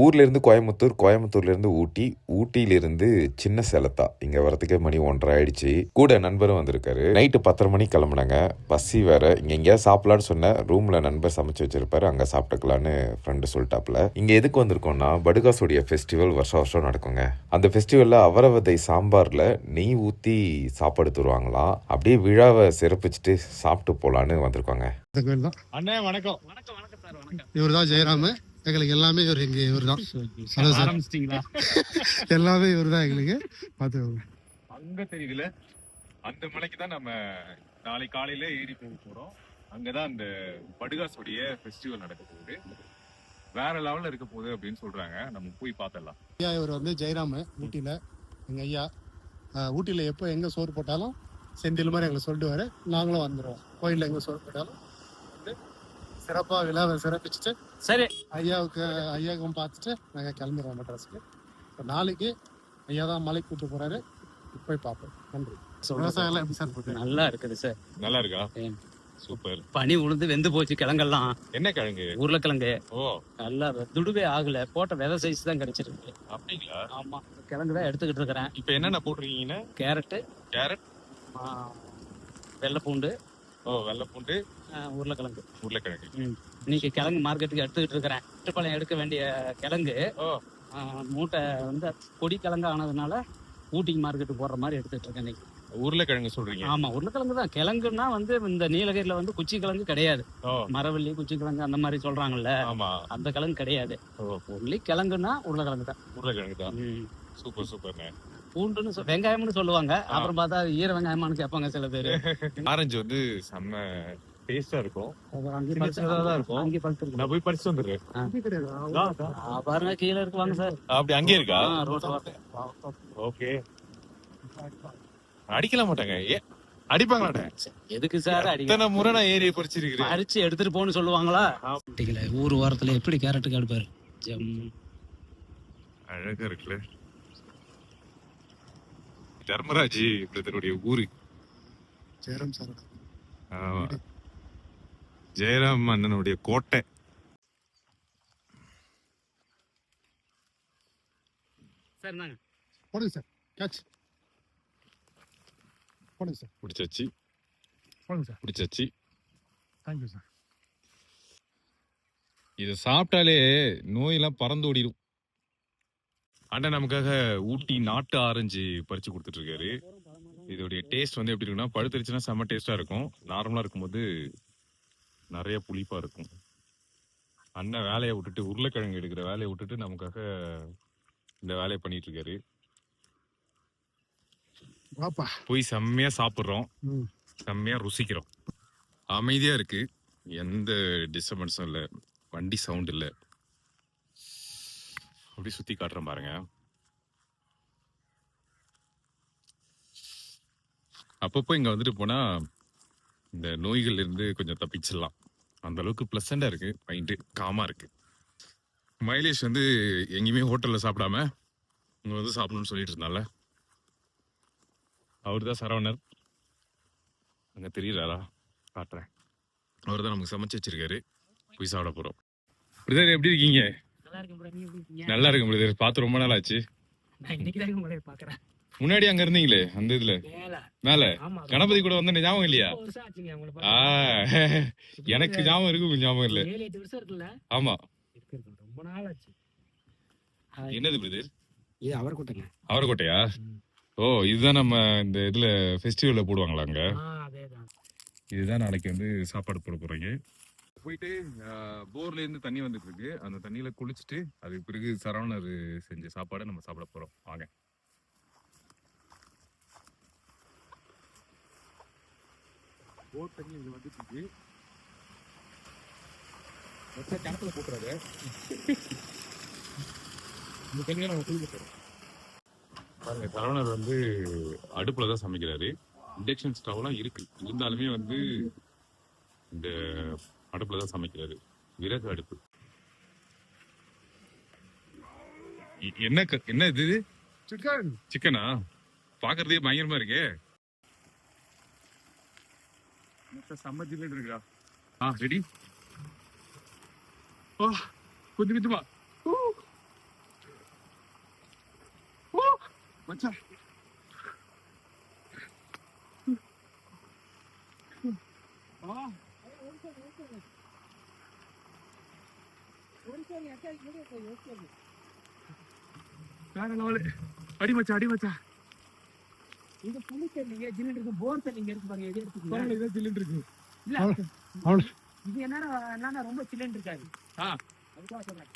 ஊர்ல இருந்து கோயம்புத்தூர் கோயம்புத்தூர்ல இருந்து ஊட்டி ஊட்டியில இருந்து சின்ன சேலத்தா. இங்க வரதுக்கே மணி ஒன்றரை ஆயிடுச்சு. கூட நண்பரும் வந்திருக்காரு. நைட்டு பத்தரை மணி கிளம்புனாங்க. பஸ்ஸி வேற. இங்க எங்கேயாவது சாப்பிடலான்னு சொன்ன ரூம்ல நண்பர் சமைச்சு வச்சிருப்பாரு. அங்க சாப்பிட்டுக்கலான்னு ஃப்ரெண்டு சொல்லிட்டாப்ல இங்க எதுக்கு வந்திருக்கோம்னா படுகாஸோடைய ஃபெஸ்டிவல் வருஷம் வருஷம் நடக்குங்க. அந்த ஃபெஸ்டிவல்ல அவரவதை சாம்பார்ல நெய் ஊத்தி சாப்பாடு தருவாங்களாம். அப்படியே விழாவை சிறப்பிச்சுட்டு சாப்பிட்டு போலான்னு வந்திருக்கோங்க. அண்ணே வணக்கம். வணக்கம் வணக்கம் சார் வணக்கம். இவர் தான் ஜெயராமு. எங்களுக்கு எல்லாமே இவர் இங்க இவர் தான். Hello sir. எல்லாமே இவர் தான் எங்களுக்கு. பார்த்துக்கோங்க அங்க தெரியுதுல அந்த மலைக்கு தான் நம்ம நாளை காலையில ஏறி போக போறோம். அங்கதான் அந்த படுகாஸுடைய ஃபெஸ்டிவல் நடக்க போகுது. வேற லெவல்ல இருக்க போகுது அப்படின்னு சொல்றாங்க. நம்ம போய் பார்த்தலாம் ஐயா இவர் வந்து ஜெயராமு ஊட்டியில். எங்கள் ஐயா ஊட்டியில் எப்போ எங்கே சோறு போட்டாலும் செந்தில் மாதிரி எங்களை சொல்லிட்டு நாங்களும் வந்துடுவோம் கோயிலில் எங்கே சோறு போட்டாலும். சிறப்பாக விழாவை சிறப்பிச்சுட்டு சரி. ஐயாவுக்கு ஐயாவுக்கும் பார்த்துட்டு நாங்கள் கிளம்பிடுவோம் மெட்ராஸுக்கு இப்போ நாளைக்கு ஐயா தான் மலைக்கு கூட்டு போகிறாரு போய் பார்ப்போம். நன்றி. விவசாயம்லாம் எப்படி சார் போகுது? நல்லா இருக்குது சார். நல்லா இருக்கா. சூப்பர். பனி உளுந்து வெந்து போச்சு கிழங்கெல்லாம். என்ன கிழங்கு? உருளைக்கிழங்கு ஓ. நல்லா துடுவே ஆகல. போட்ட விதை சைஸ் தான் கிடைச்சிருக்கு. அப்படிங்களா? ஆமா. கிழங்கு தான் எடுத்துக்கிட்டு இருக்கிறேன். இப்ப என்னென்ன போட்டிருக்கீங்கன்னா? கேரட்டு. கேரட். ஆ, வெள்ளை பூண்டு ஓ வெள்ளை பூண்டு ஆ, உருளைக்கிழங்கு. உருளைக்கிழங்கு. இன்னைக்கு கிழங்கு மார்க்கெட்டுக்கு எடுத்துக்கிட்டு இருக்கிறேன். எட்டுப்பாளையம் எடுக்க வேண்டிய கிழங்கு. ஓ. மூட்டை வந்து கொடி கிழங்கு ஆனதுனால ஊட்டிக்கு மார்க்கெட்டு போடுற மாதிரி எடுத்துட்டு இருக்கேன் இன்னைக்கு. உருளைக்கிழங்கு சொல்றீங்க? ஆமா உருளைக்கிழங்கு தான். கிழங்குன்னா வந்து இந்த நீலகிரியில வந்து குச்சி கிழங்கு கிடையாது. மரவள்ளி குச்சி கிழங்கு அந்த மாதிரி சொல்றாங்கல்ல. அந்த கிழங்கு கிடையாது. ஓ. ஒன்லி கிழங்குன்னா உருளைக்கிழங்கு தான். உருளைக்கிழங்கு தான். சூப்பர் சூப்பர்ண்ணே. பூண்டுன்னு வெங்காயம்னு சொல்லுவாங்க. அப்புறம் பார்த்தா ஈர வெங்காயமானு கேட்பாங்க சில பேர். ஆரஞ்சு வந்து செம்ம டேஸ்டா இருக்கும். அங்கே சின்ன சின்னதா தான் இருக்கும். அங்கே படுத்துருக்கு நான் போய் படிச்சு வந்துடுறேன். பாருங்க கீழே இருக்குவாங்க சார். அப்படி அங்கே இருக்கா. ஓகே. அடிக்கல மாட்டாங்க. ஏ அடிப்பாங்களாட்ட எதுக்கு சார் அடி இத்தனை முறை நான் ஏரியை பறிச்சிருக்கிறேன். அரிச்சு எடுத்துட்டு போன்னு சொல்லுவாங்களா? ஊர் ஓரத்துல எப்படி கேரட்டுக்கு எடுப்பாரு ஜம். அழகா இருக்குல்ல. தர்மராஜ் பிரதருடைய ஊரு. ஜெயராம் சார். ஜெயராம் அண்ணனுடைய கோட்டை. சார் நாங்க போடுங்க சார். கேட்ச். போடுங்க சார். பிடிச்சாச்சு போடுங்க சார். பிடிச்சாச்சு தேங்க்யூ சார் இதை சாப்பிட்டாலே நோயெல்லாம் பறந்து ஓடிடும் அண்ணன் நமக்காக ஊட்டி நாட்டு ஆரஞ்சு பறிச்சு கொடுத்துட்டு இருக்காரு இதோடைய டேஸ்ட் வந்து எப்படி இருக்குன்னா பழுத்துருச்சுன்னா செம்ம டேஸ்டா இருக்கும். நார்மலா இருக்கும்போது நிறைய புளிப்பா இருக்கும். அண்ணன் வேலையை விட்டுட்டு உருளைக்கிழங்கு எடுக்கிற வேலையை விட்டுட்டு நமக்காக இந்த வேலையை பண்ணிட்டு இருக்காரு போய் செம்மையா சாப்பிட்றோம். ம். செம்மையா ருசிக்கிறோம். அமைதியா இருக்கு. எந்த டிஸ்டர்பன்ஸும் இல்லை. வண்டி சவுண்ட் இல்லை. அப்படி சுத்தி காட்டுறேன் பாருங்க. அப்பப்போ இங்க வந்துட்டு போனா இந்த நோய்கள் இருந்து கொஞ்சம் தப்பிச்சிடலாம். அந்த அளவுக்கு பிளசண்டா இருக்கு மைண்டு காமா இருக்கு. மைலேஷ் வந்து எங்கேயுமே ஹோட்டல்ல சாப்பிடாம இங்க வந்து சாப்பிடணும்னு சொல்லிட்டு இருந்தால. அவர் தான் சரவணர் அங்க தெரியறாரா? காட்டுறேன். அவர் தான் நமக்கு சமைச்சு வச்சிருக்காரு. போய் சாப்பிட போறோம். பிரதர் எப்படி இருக்கீங்க? நல்லா இருக்கும் பிரதர் பார்த்து ரொம்ப நாள் ஆச்சு முன்னாடி அங்க இருந்தீங்களே அந்த இதுல? மேல. கணபதி கூட வந்து ஞாபகம் இல்லையா. எனக்கு ஞாபகம் இருக்கு ஞாபகம் இல்ல. ஆமா. என்னது பிரதர் இது? அவர் கூட்டங்க அவரக்கோட்டையா ம். ஓ இதுதான் நம்ம இந்த இதுல ஃபெஸ்டிவல்ல போடுவாங்களா அங்க? இதுதான் நாளைக்கு வந்து சாப்பாடு போட போறீங்க. போயிட்டு போர்ல இருந்து தண்ணி வந்துட்டு இருக்கு அந்த தண்ணியில குளிச்சுட்டு அதுக்கு பிறகு சரவணர் செஞ்ச சாப்பாடை நம்ம சாப்பிட போறோம். வாங்க. போர் தண்ணி இது வந்துட்டு இருக்கு கிணத்துல போட்டுறாரு இந்த தண்ணியை நம்ம குளிக்க போறோம். பாருங்க சரவணர் வந்து அடுப்புல தான் சமைக்கிறாரு. இண்டக்ஷன் ஸ்டவ்லாம் இருக்கு. இருந்தாலுமே வந்து இந்த அடுப்பில் தான் சமைக்கிறாரு. விறகு அடுப்பு. என்ன என்ன இது சிக்கன் சிக்கனா பாக்குறதே பயங்கரமா இருக்கே. செம்ம ஜில்லுன்னு ரெடி ஓ கொஞ்சம் கொஞ்சமா. மச்சான் ஆ. வேற லெவலு. இது புளி தண்ணிங்க ஜில்லுன்னு இருக்கு போர் தண்ணிங்க இருக்கு பாருங்க எது எடுத்துக்கோங்க. பரவாயில்ல இதான் சில்லுன்னு இருக்கு. இல்ல அவனு இது என்னன்னா ரொம்ப சில்லுன்னு இருக்காது. ஆ. அதுக்காக சொல்றேன்.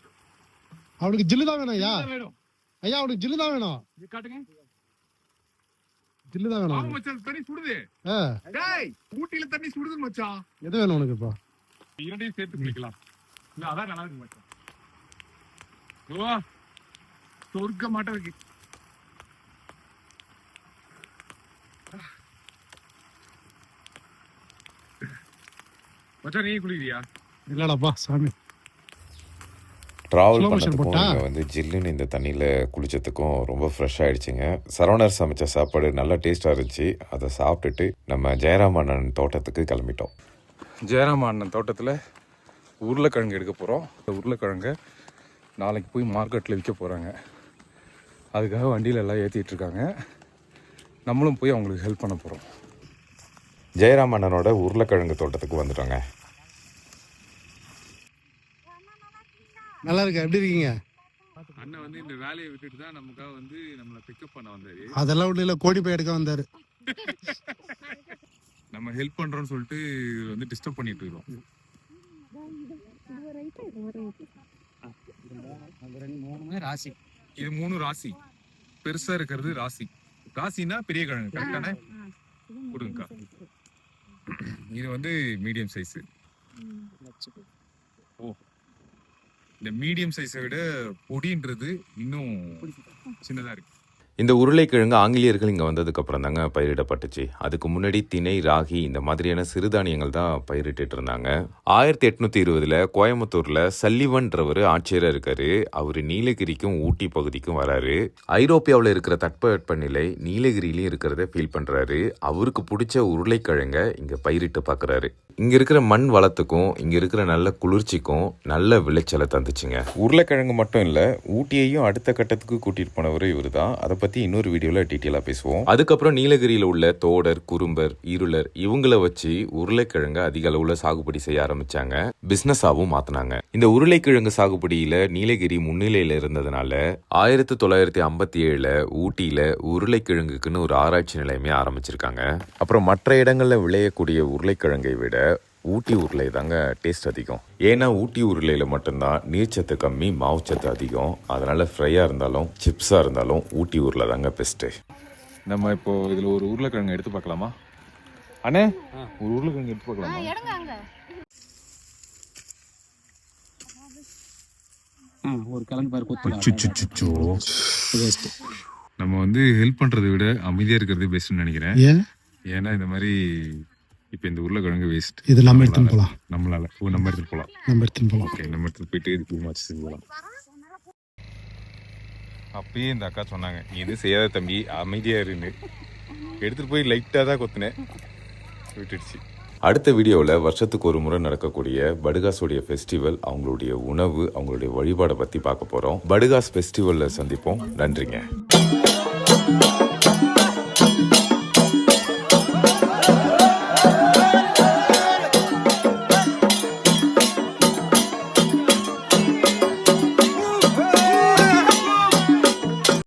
அவனுக்கு ஜில்லு தான் வேணும் ஐயா. இதுதான் வேணும். ஐயா அவனுக்கு ஜில்லு தான் வேணும். இது காட்டுங்க. ஜில்லு தான் வேணும் ஆமா. மச்சான் தண்ணி சுடுது. ஆ. டேய் ஊட்டில தண்ணி சுடுது மச்சான். எது வேணும் உனக்கு இப்போ இரண்டையும் சேர்த்து குளிக்கலாம் இல்ல அதான் நல்லா இருக்கு மச்சான். ஓ சொர்க்க மாட்டம் இருக்கு. மச்சான் நீ குளிக்கிறியா? இல்லடாப்பா சாமி. ட்ராவல் பண்ணதுக்கும்? இங்கே வந்து ஜில்லுன்னு இந்த தண்ணியில் குளிச்சதுக்கும் ரொம்ப ஃப்ரெஷ் ஆயிடுச்சுங்க. சரவணர் சமைச்ச சாப்பாடு நல்லா டேஸ்ட்டாக இருந்துச்சு. அதை சாப்பிட்டுட்டு நம்ம ஜெயராம் அண்ணன் தோட்டத்துக்கு கிளம்பிட்டோம். ஜெயராம அண்ணன் தோட்டத்தில் உருளைக்கிழங்கு எடுக்க போகிறோம் இந்த உருளைக்கிழங்கை நாளைக்கு போய் மார்க்கெட்டில் விற்க போகிறாங்க அதுக்காக வண்டியில் எல்லாம் ஏற்றிட்டு இருக்காங்க. நம்மளும் போய் அவங்களுக்கு ஹெல்ப் பண்ண போகிறோம் ஜெயராம் அண்ணனோட உருளைக்கிழங்கு தோட்டத்துக்கு வந்துட்டோங்க. நல்லா இருக்கா எப்படி இருக்கீங்க? அண்ணன் வந்து இந்த வேலையை விட்டுட்டு தான் நமக்காக வந்து நம்மளை பிக்கப் பண்ண வந்தாரு. அதெல்லாம் ஒன்றும் இல்லை கோடி போய் எடுக்க வந்தாரு. நம்ம ஹெல்ப் பண்றோம்னு சொல்லிட்டு வந்து டிஸ்டர்ப் பண்ணிட்டு இருக்கோம். அது ரெண்டு மூணுமே ராசி. இது மூணு ராசி. பெருசா இருக்கிறது ராசி. ராசினா பெரிய கிழங்கு கரெக்டானே கொடுங்கக்கா. இது வந்து மீடியம் சைஸ் இந்த மீடியம் சைஸை விட பொடின்றது இன்னும் சின்னதாக இருக்கு. இந்த உருளைக்கிழங்கு ஆங்கிலேயர்கள் இங்கே வந்ததுக்கப்புறம் தாங்க பயிரிடப்பட்டுச்சு. அதுக்கு முன்னாடி திணை ராகி இந்த மாதிரியான சிறுதானியங்கள் தான் பயிரிட்டு இருந்தாங்க. ஆயிரத்தி எட்நூத்தி இருபதுல கோயம்புத்தூர்ல சல்லிவன்றவர் ஆட்சியராக இருக்காரு. அவர் நீலகிரிக்கும் ஊட்டி பகுதிக்கும் வராரு. ஐரோப்பியாவில் இருக்கிற தட்பவெப்பநிலை நீலகிரியிலையும் இருக்கிறத ஃபீல் பண்றாரு. அவருக்கு பிடிச்ச உருளைக்கிழங்க இங்க பயிரிட்டு பார்க்குறாரு இங்க இருக்கிற மண் வளத்துக்கும் இங்க இருக்கிற நல்ல குளிர்ச்சிக்கும் நல்ல விளைச்சலை தந்துச்சுங்க. உருளைக்கிழங்கு மட்டும் இல்ல ஊட்டியையும் அடுத்த கட்டத்துக்கு கூட்டிட்டு போனவர் இவர் தான் அதை பத்தி இன்னொரு வீடியோல டீட்டெயிலா பேசுவோம். அதுக்கப்புறம் நீலகிரியில உள்ள தோடர் குறும்பர் இருளர் இவங்கள வச்சு உருளைக்கிழங்க அதிக அளவுல சாகுபடி செய்ய ஆரம்பிச்சாங்க. பிசினஸாவும் மாத்தினாங்க. இந்த உருளைக்கிழங்கு சாகுபடியில நீலகிரி முன்னிலையில இருந்ததுனால ஆயிரத்தி தொள்ளாயிரத்தி ஐம்பத்தி ஏழுல ஊட்டியில உருளைக்கிழங்குக்குன்னு ஒரு ஆராய்ச்சி நிலையமே ஆரம்பிச்சிருக்காங்க. அப்புறம் மற்ற இடங்கள்ல விளையக்கூடிய உருளைக்கிழங்கை விட ஊட்டி உருளை தாங்க டேஸ்ட் அதிகம். ஏன்னா ஊட்டி உருளையில மட்டும்தான் நீர்ச்சத்து கம்மி மாவுச்சத்து அதிகம். அதனால ஃப்ரையா இருந்தாலும் சிப்ஸா இருந்தாலும் ஊட்டி உருளை தாங்க பெஸ்ட்டு நம்ம இப்போ இதுல ஒரு உருளைக்கிழங்கு எடுத்து பார்க்கலாமா? அண்ணே ஒரு உருளைக்கிழங்கு எடுத்து பார்க்கலாமா? ஒரு கிழங்கு பாரு கொத்து நம்ம வந்து ஹெல்ப் பண்றதை விட அமைதியா இருக்கிறது பெஸ்ட்னு நினைக்கிறேன். ஏன்? ஏன்னா இந்த மாதிரி இப்போ இந்த உருளைக்கிழங்கு வேஸ்ட் இது நம்ம எடுத்துன்னு போகலாம் நம்மளால. ஓ நம்ம எடுத்துட்டு போலாம். நம்ம எடுத்துன்னு போகலாம் ஓகே நம்ம எடுத்துட்டு போயிட்டு இதுக்கு மாச்சு செஞ்சலாம் அப்பயே இந்த அக்கா சொன்னாங்க நீ எதுவும் செய்யாத தம்பி அமைதியா இருந்து எடுத்துட்டு போய் லைட்டா தான் கொத்தினேன். விட்டுடுச்சு. அடுத்த வீடியோவில் வருஷத்துக்கு ஒரு முறை நடக்கக்கூடிய படுகாஸோடைய ஃபெஸ்டிவல் அவங்களுடைய உணவு அவங்களுடைய வழிபாடை பற்றி பார்க்க போகிறோம் படுகாஸ் ஃபெஸ்டிவலில் சந்திப்போம். நன்றிங்க.